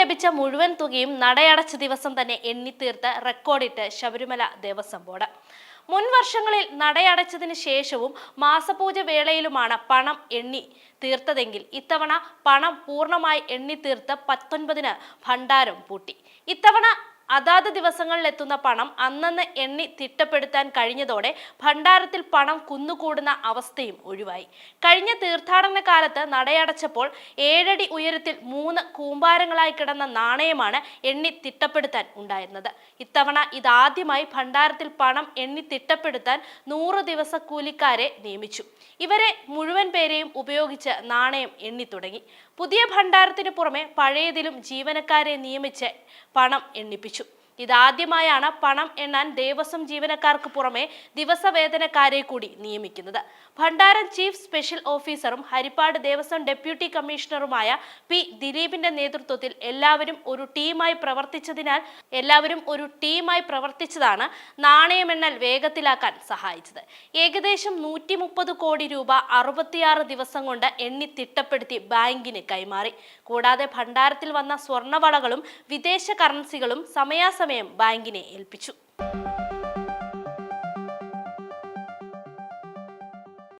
ലഭിച്ച മുഴുവൻ തുകയും നടയടച്ച ദിവസം തന്നെ എണ്ണിത്തീർത്ത് റെക്കോർഡിട്ട് ശബരിമല ദേവസ്വം ബോർഡ്. മുൻ വർഷങ്ങളിൽ നടയടച്ചതിന് ശേഷവും മാസപൂജ വേളയിലുമാണ് പണം എണ്ണി തീർത്തതെങ്കിൽ ഇത്തവണ പണം പൂർണമായി എണ്ണിത്തീർത്ത് പത്തൊൻപതിന് ഭണ്ഡാരം പൂട്ടി. ഇത്തവണ അതാത് ദിവസങ്ങളിൽ എത്തുന്ന പണം അന്നന്ന് എണ്ണി തിട്ടപ്പെടുത്താൻ കഴിഞ്ഞതോടെ ഭണ്ഡാരത്തിൽ പണം കുന്നുകൂടുന്ന അവസ്ഥയും ഒഴിവായി. കഴിഞ്ഞ തീർത്ഥാടന കാലത്ത് നടയടച്ചപ്പോൾ ഏഴടി ഉയരത്തിൽ മൂന്ന് കൂമ്പാരങ്ങളായി കിടന്ന നാണയമാണ് എണ്ണി തിട്ടപ്പെടുത്താൻ ഉണ്ടായിരുന്നത്. ഇത്തവണ ഇതാദ്യമായി ഭണ്ഡാരത്തിൽ പണം എണ്ണി തിട്ടപ്പെടുത്താൻ നൂറ് ദിവസ കൂലിക്കാരെ നിയമിച്ചു. ഇവരെ മുഴുവൻ പേരെയും ഉപയോഗിച്ച് നാണയം എണ്ണി തുടങ്ങി. പുതിയ ഭണ്ഡാരത്തിന് പുറമെ പഴയതിലും ജീവനക്കാരെ നിയമിച്ച് പണം എണ്ണിപ്പിച്ചു. ഇതാദ്യമായാണ് പണം എണ്ണാൻ ദേവസ്വം ജീവനക്കാർക്ക് പുറമെ ദിവസവേതനക്കാരെ കൂടി നിയമിക്കുന്നത്. ഭണ്ഡാരം ചീഫ് സ്പെഷ്യൽ ഓഫീസറും ഹരിപ്പാട് ദേവസ്വം ഡെപ്യൂട്ടി കമ്മീഷണറുമായ പി ദിലീപിന്റെ നേതൃത്വത്തിൽ എല്ലാവരും ഒരു ടീമായി പ്രവർത്തിച്ചതിനാൽ എല്ലാവരും ഒരു ടീമായി പ്രവർത്തിച്ചതാണ് നാണയമെണ്ണൽ വേഗത്തിലാക്കാൻ സഹായിച്ചത്. ഏകദേശം നൂറ്റി മുപ്പത് കോടി രൂപ അറുപത്തിയാറ് ദിവസം കൊണ്ട് എണ്ണി തിട്ടപ്പെടുത്തി ബാങ്കിന് കൈമാറി. കൂടാതെ ഭണ്ഡാരത്തിൽ വന്ന സ്വർണവളകളും വിദേശ കറൻസികളും സമയാസമയം സമയം ബാങ്കിനെ ഏൽപ്പിച്ചു